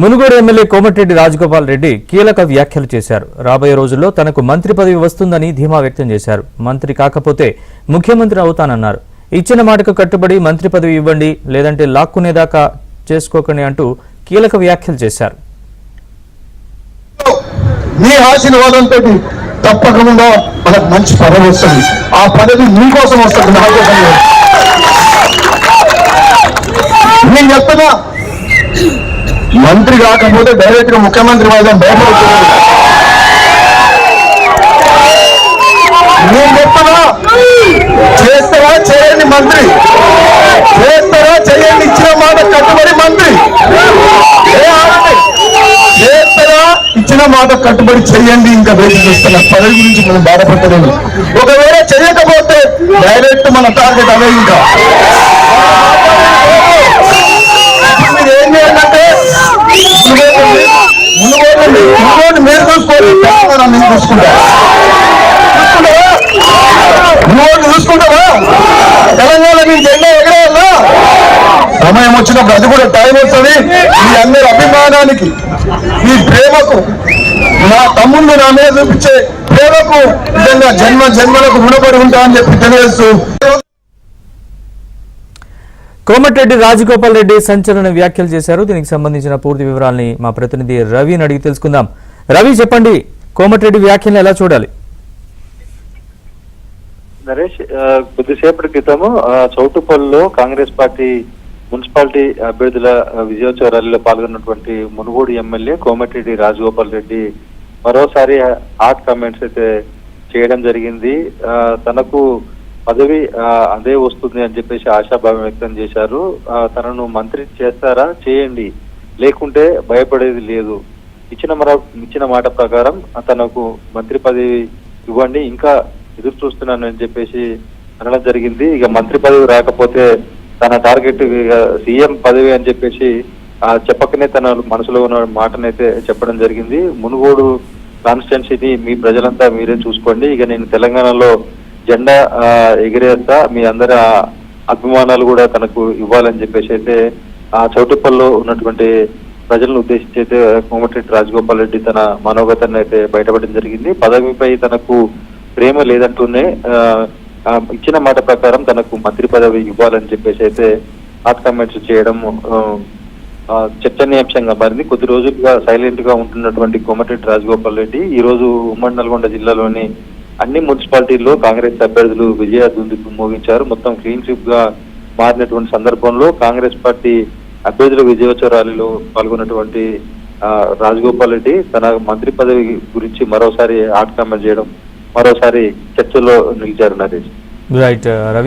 Munugode MLA Komatireddy Rajagopal Reddy కీలక వ్యాఖ్యలు చేశారు. రాబోయే రోజుల్లో తనకు మంత్రి పదవి వస్తుందని ధీమా వ్యక్తం చేశారు. మంత్రి కాకపోతే ముఖ్యమంత్రి అవుతానన్నారు. ఇచ్చిన మాటకు కట్టుబడి మంత్రి పదవి ఇవ్వండి లేదంటే లాక్కునేదాకా చేసుకోకండి అంటూ కీలక వ్యాఖ్యలు చేశారు. మీ ఆశీర్వాదంతో తప్పకుండా మనకు మంచి పదవి వస్తుంది. ఆ పదవి మీకోసం వస్తుంది నా కోసం నేను చెప్తున్నా మంత్రి కాకపోతే డైరెక్ట్గా ముఖ్యమంత్రి వైద్యం భయపడుతున్నాను నేను చేస్తారా చేయండి మంత్రి. చేస్తారా చేయండి. ఇచ్చిన మాట కట్టుబడి మంత్రి. చేస్తారా ఇచ్చిన మాట కట్టుబడి చేయండి. ఇంకా వేచి చూస్తున్న పదవి గురించి మనం బాధపడలేదు ఒకవేళ చేయకపోతే డైరెక్ట్ మన టార్గెట్ అదే ఇంకా ఇప్పుడు మీరు ఏం చేయాలంటే మునుగోడు మునుగోడు మీరు చూసుకోండి తెలంగాణ నేను చూసుకుంటావా? చూసుకుంటావా తెలంగాణ మీ జెండా ఎగరేయాలా సమయం వచ్చినప్పుడు అది కూడా టైం వస్తుంది. మీ అందరి అభిమానానికి మీ ప్రేమకు నా తమ్ముళ్ళు నా మీద చూపించే ప్రేమకు నిజంగా జన్మ జన్మలకు రుణపడి ఉంటా అని చెప్పి తెలియజేస్తూ కోమటిరెడ్డి రాజగోపాల్ రెడ్డి సంచలన వ్యాఖ్యలు చేశారు. దీనికి సంబంధించిన పూర్తి వివరాల్ని మా ప్రతినిధి రవిని అడిగి తెలుసుకుందాం. రవి చెప్పండి. కోమటిరెడ్డి వ్యాఖ్యలు ఎలా చూడాలి? నరేష్ కొద్దిసేపటి క్రితము చౌటుపల్లిలో కాంగ్రెస్ పార్టీ మున్సిపాలిటీ అభ్యర్థుల విజయోత్సవ ర్యాలీలో పాల్గొన్నటువంటి మునుగోడు ఎమ్మెల్యే కోమటిరెడ్డి రాజగోపాల్ రెడ్డి మరోసారి హాట్ కామెంట్స్ అయితే చేయడం జరిగింది. తనకు పదవి అదే వస్తుంది అని చెప్పేసి ఆశాభావం వ్యక్తం చేశారు. తనను మంత్రి చేస్తారా చేయండి. లేకుంటే భయపడేది లేదు. ఇచ్చిన మర ఇచ్చిన మాట ప్రకారం తనకు మంత్రి పదవి ఇవ్వండి ఇంకా ఎదురు చూస్తున్నాను అని చెప్పేసి అనడం జరిగింది. ఇక మంత్రి పదవి రాకపోతే తన టార్గెట్ ఇక సీఎం పదవి అని చెప్పేసి ఆ చెప్పకనే తన మనసులో ఉన్న మాటనైతే చెప్పడం జరిగింది. మునుగోడు కాన్స్టిట్యున్సీని మీ ప్రజలంతా మీరే చూసుకోండి. ఇక నేను తెలంగాణలో జెండా ఎగిరేస్తా. మీ అందరి అభిమానాలు కూడా తనకు ఇవ్వాలని చెప్పేసి అయితే ఆ చౌటుప్పల్లో ఉన్నటువంటి ప్రజలను ఉద్దేశించి అయితే కోమటిరెడ్డి రాజగోపాల్ రెడ్డి తన మనోగతాన్ని అయితే బయటపడడం జరిగింది. పదవిపై తనకు ప్రేమ లేదంటూనే ఇచ్చిన మాట ప్రకారం తనకు మంత్రి పదవి ఇవ్వాలని చెప్పేసి అయితే హాట్ కామెంట్స్ చేయడం చర్చనీయాంశంగా మారింది. కొద్ది రోజులుగా సైలెంట్గా ఉంటున్నటువంటి కోమటిరెడ్డి రాజగోపాల్ రెడ్డి ఈ రోజు ఉమ్మడి నల్గొండ జిల్లాలోని అన్ని మున్సిపాలిటీల్లో కాంగ్రెస్ అభ్యర్థులు విజయ దుందుకు మోగించారు. మొత్తం క్లీన్ స్వీప్గా మారినటువంటి సందర్భంలో కాంగ్రెస్ పార్టీ అభ్యర్థుల విజయోత్సవ ర్యాలీలో పాల్గొన్నటువంటి ఆ, రాజగోపాల్ రెడ్డి తన మంత్రి పదవి గురించి మరోసారి హాట్ కామెంట్ చేయడం మరోసారి చర్చలో నిలిచారు నరేష్. Right Ravi uh,